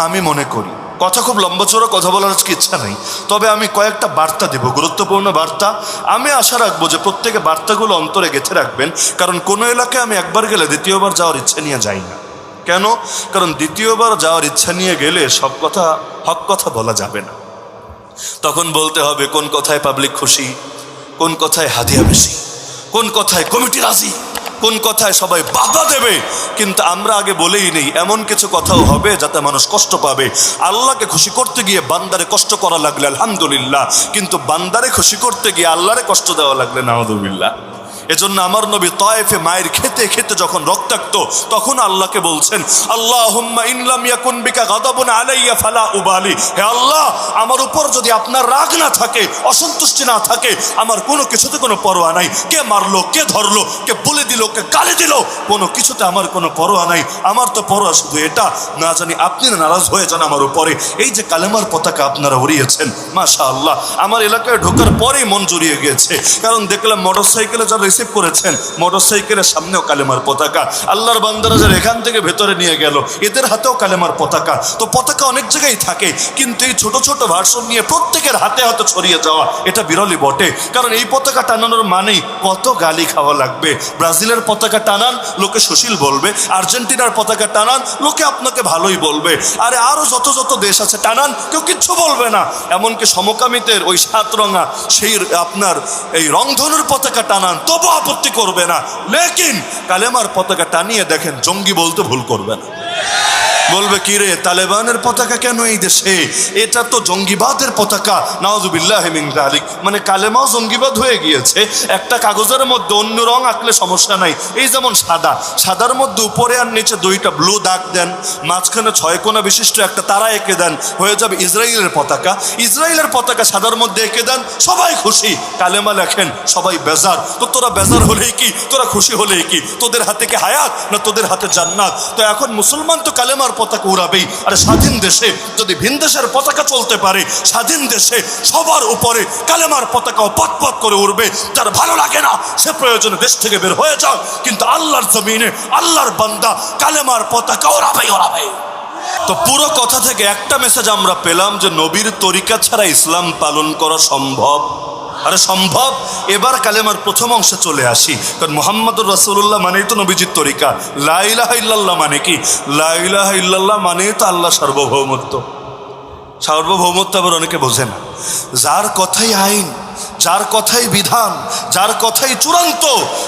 আমি মনে করি, কথা খুব লম্বা চড়া কথা বলার আজকে ইচ্ছা নেই। তবে আমি কয়েকটা বার্তা দেব, গুরুত্বপূর্ণ বার্তা। আমি আশা রাখব যে প্রত্যেকে বার্তাগুলো অন্তরে গেঁথে রাখবেন, কারণ কোনো এলাকায় আমি একবার গেলে দ্বিতীয়বার যাওয়ার ইচ্ছে নিয়ে যাই না। কেন? কারণ দ্বিতীয়বার যাওয়ার ইচ্ছা নিয়ে গেলে সব কথা, হক কথা বলা যাবে না। তখন বলতে হবে, কোন কথায় পাবলিক খুশি, কোন কথায় হাদিয়া বেশি, কোন কথায় কমিটি রাজি। কোন কথায় সবাই বাধা দেবে? কিন্তু আমরা আগে বলেই নেই, এমন কিছু কথাও হবে যাতে মানুষ কষ্ট পাবে। আল্লাহকে খুশি করতে গিয়ে বান্দারে কষ্ট করা লাগলে আলহামদুলিল্লাহ, কিন্তু বান্দারে খুশি করতে গিয়ে আল্লাহরে কষ্ট দেওয়া লাগলে নাহদুবিল্লাহ এজন্য আমার নবী তয়েফে মায়ের খেতে খেতে যখন রক্তাক্ত, তখন আল্লাহকে বলছেন আল্লাহ ইনলাম ইয়াকুন বিকা গাদাবুন আলাইয়া ফালা উবালি। হে আল্লাহ, আমার উপর যদি আপনার রাগ না থাকে, অসন্তুষ্টি না থাকে, আমার কোনো কিছুতে কোনো পরোয়া নাই। কে মারলো, কে ধরলো, কে বলে দিল, কে গালি দিল, কোনো কিছুতে আমার কোনো পরোয়া নাই। আমার তো পরোয়া শুধু এটা, না জানি আপনি না নারাজ হয়ে যান আমার উপরে। এই যে কালেমার পতাকা আপনারা উড়িয়েছেন মাশা আল্লাহ আমার এলাকায় ঢোকার পরেই মন জুড়িয়ে গিয়েছে। কারণ দেখলাম মোটর সাইকেলে যারা রিসিভ করেছেন মোটর সাইকেলের সামনেও কালেমার পতাকা। আল্লাহর বান্দারা এখান থেকে ভেতরে নিয়ে গেল, এদের হাতেও কালেমার পতাকা। তো পতাকা অনেক জায়গায় থাকে, কিন্তু এই ছোট ছোট ভার্সন নিয়ে প্রত্যেকের হাতে হাতে ছড়িয়ে যাওয়া, এটা বিরলই বটে। কারণ এই পতাকা টানানোর মানেই কত গালি খাওয়া লাগবে। ব্রাজিলের পতাকা টানান, লোকে সুশীল বলবে। আর্জেন্টিনার পতাকা টানান, লোকে আপনাকে ভালোই বলবে। আরে আরও যত যত দেশ আছে টানান, কেউ কিচ্ছু বলবে না। এমনকি সমকামিতের ওই সাত রঙা, সেই আপনার এই রংধনুর পতাকা টানান তবু আপত্তি করবে না। লেকিন কালেমার পতাকা টানিয়ে দেখেন জঙ্গি বলতে ভুল করবে না। বলবে, কি রে, তালেবানের পতাকা কেন এই দেশে? এটা তো জঙ্গিবাদের পতাকা। নাওজুবিল্লাহ মিন যালিক। মানে কালেমাও জঙ্গিবাদ হয়ে গিয়েছে। একটা কাগজের মধ্যে অন্য রং আঁকলে সমস্যা নাই। এই যেমন সাদা। সাদার মধ্যে উপরে আর নিচে দুইটা ব্লু দাগ দেন। মাঝখানে ছয় কোনা বিশিষ্ট একটা তারা এঁকে দেন। হয়ে যাবে ইসরায়েলের পতাকা। ইসরায়েলের পতাকা সাদার মধ্যে এঁকে দেন, সবাই খুশি। কালেমা লেখেন, সবাই বেজার। তো তোরা বেজার হলেই কি? তোরা খুশি হলেই কি? তোদের হাতে কি হায়াত না তোদের হাতে জান্নাত? তো এখন মুসলমান তো কালেমার পতাকা উড়াবেই আর স্বাধীন দেশে যদি ভিন দেশের পতাকা চলতে পারে, স্বাধীন দেশে সবার উপরে কালেমার পতাকাও পথ করে উড়বে। যার ভালো লাগে না, সে প্রয়োজনে দেশ থেকে বের হয়ে যাও কিন্তু আল্লাহর জমিনে, আল্লাহর বান্দা কালেমার পতাকা ওড়াবেই ওড়াবে তো পুরো কথা থেকে একটা মেসেজ আমরা পেলাম যে নবীর তরিকা ছাড়া ইসলাম পালন করা সম্ভব। আরে সম্ভব? এবার কালেমার প্রথম অংশে চলে আসি। কারণ মোহাম্মদুর রসুল্লাহ মানেই তো নবীজির তরিকা। লাইলাহ ইল্লাল্লাহ মানে কি? লাইলাহ ইল্লাল্লাহ মানেই তো আল্লাহ সার্বভৌমত্ব। সার্বভৌমত্ব আবার অনেকে বোঝে না। যার কথাই আইন, যার কথাই বিধান, যার কথাই চূড়ান্ত,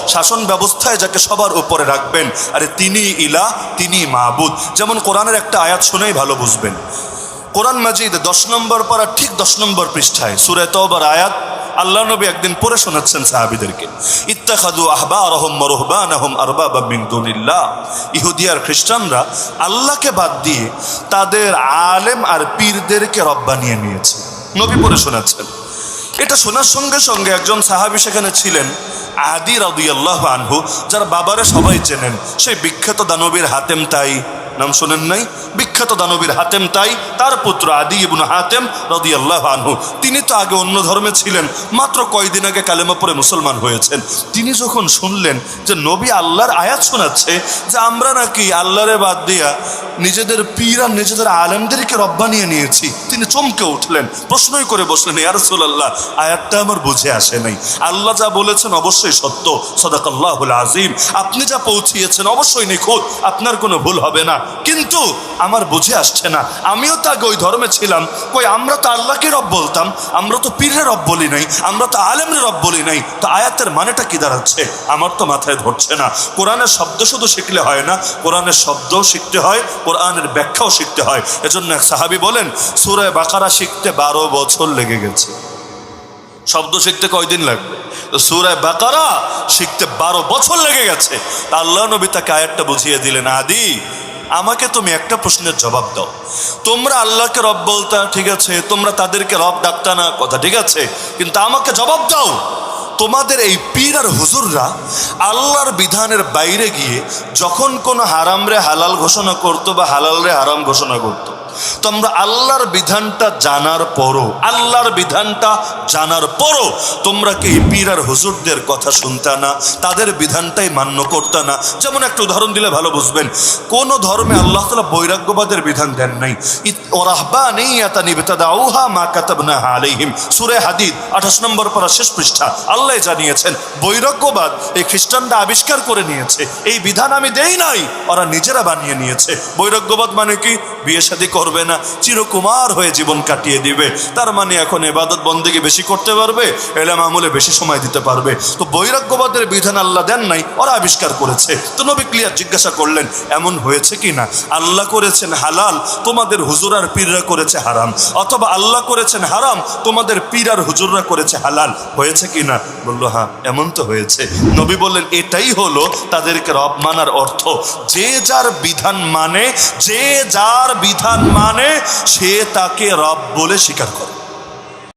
শাসন ব্যবস্থায় যাকে সবার উপরে রাখবেন, আরে তিনি ইলা তিনি মাহবুদ যেমন কোরআনের একটা আয়াত শুনেই ভালো বুঝবেন। কোরআন মাজিদ দশ নম্বর পারা ঠিক দশ নম্বর পৃষ্ঠায়, সুরে তওবার আয়াত আল্লাহ নবী একদিন পড়ে শোনাচ্ছেন সাহাবিদেরকে ইত্তাখাদু আহবা রহম মরহবান আহম আরবা বিন্দুনিল্লাহ ইহুদি আর খ্রিস্টানরা আল্লাহকে বাদ দিয়ে তাদের আলেম আর পীরদেরকে রব বানিয়ে নিয়েছে। নবী পড়ে শোনাচ্ছেন। এটা শোনার সঙ্গে সঙ্গে একজন সাহাবি সেখানে ছিলেন, আদি রাদিয়াল্লাহ আনহু, যার বাবারে সবাই চেনেন। সেই বিখ্যাত দানবীর হাতেম তাই নাম শোনেন নাই? বিখ্যাত দানবীর হাতেম তাই, তার পুত্র আদি ইবনু হাতেম রদি আল্লাহ আনহু। তিনি তো আগে অন্য ধর্মে ছিলেন, মাত্র কয়দিন আগে কালেমা পরে মুসলমান হয়েছেন। তিনি যখন শুনলেন যে নবী আল্লাহর আয়াত শোনাচ্ছে, যে আমরা নাকি আল্লাহরে বাদ দিয়া নিজেদের পীর আর নিজেদের আলেমদেরকে রব্বা নিয়ে নিয়েছি, তিনি চমকে উঠলেন, প্রশ্নই করে বসলেন ইয়ারসুল্লাহ আয়াতটা আমার বুঝে আসে নাই। আল্লাহ যা বলেছেন অবশ্যই সত্য, সদাকাল্লাহুল আজিম আপনি যা পৌঁছিয়েছেন অবশ্যই নিখুঁত, আপনার কোনো ভুল হবে না। কিন্তু আমার বুঝে আসছে না। আমিও তো আগে ওই ধর্মে ছিলাম। কই, আমরা তো আল্লাহকে রব বলতাম। আমরা তো পীরের রব বলি নাই। আমরা তো আলেমের রব বলি নাই। তো আয়াতের মানেটা কি দাঁড়াচ্ছে? আমার তো মাথায় ধরছে না। কোরআনের শব্দ শুধু শিখলে হয় না। কোরআনের শব্দও শিখতে হয়। কোরআনের ব্যাখ্যাও শিখতে হয়। এজন্য এক সাহাবি বলেন সুরায় বাকারা শিখতে বারো বছর লেগে গেছে। শব্দ শিখতে কয়দিন লাগবে? সুরায় বাকারা শিখতে বারো বছর লেগে গেছে। আল্লাহ নবী তাকে আয়াতটা বুঝিয়ে দিলেন, আদি আমাকে তুমি একটা প্রশ্নের জবাব দাও। তোমরা আল্লাহকে রব বলতা, ঠিক আছে? তোমরা তাদেরকে রব ডাকতা না, কথা ঠিক আছে? কিন্তু আমাকে জবাব দাও। তোমাদের এই পীর আর হুজুররা আল্লাহর বিধানের বাইরে গিয়ে যখন কোনো হারামরে হালাল ঘোষণা করতো বা হালালরে হারাম ঘোষণা করতো তো আমরা আল্লাহর বিধানটা জানার পরও, আল্লাহর বিধানটা জানার পরও তোমরা কি পীর আর হুজুরদের কথা শুনতে না, তাদের বিধানটাই মান্য করতে না? যেমন একটা উদাহরণ দিলে ভালো বুঝবেন, কোন ধর্মে আল্লাহ তালা বৈরাগ্যবাদের বিধান দেন নাই। ওরাহবা নেই এতা নিবেতা ওহা মা কাতাবনা আলাইহিম। সুরে হাদিদ, আঠাশ নম্বর পড়া শেষ পৃষ্ঠা, আল্লাহ জানিয়েছেন, বৈরাগ্যবাদ এই খ্রিস্টানরা আবিষ্কার করে নিয়েছে, এই বিধান আমি দেই নাই, ওরা নিজেরা বানিয়ে নিয়েছে। বৈরাগ্যবাদ মানে কি? বিয়ে শাদী করবে না, চিরকুমার হয়ে জীবন কাটিয়ে দিবে। তার মানে এখন এবাদত বন্দিকে বেশি করতে পারবে, এলাম আমলে বেশি সময় দিতে পারবে। তো বৈরাগ্যবাদের বিধান আল্লাহ দেন নাই, ওরা আবিষ্কার করেছে। তো নবী ক্লিয়ার জিজ্ঞাসা করলেন, এমন হয়েছে কি না? আল্লাহ করেছেন হালাল, তোমাদের হুজুর আর পীররা করেছে হারাম। অথবা আল্লাহ করেছেন হারাম, তোমাদের পীর আর হুজুররা করেছে হালাল। হয়েছে কি না? বলল হ্যাঁ এমন তো হয়েছে। নবী বললেন, এটাই হলো তাদেরকে রব মানার অর্থ। যে যার বিধান মানে যে যার বিধান মানে সে তাকে রব বলে স্বীকার করে।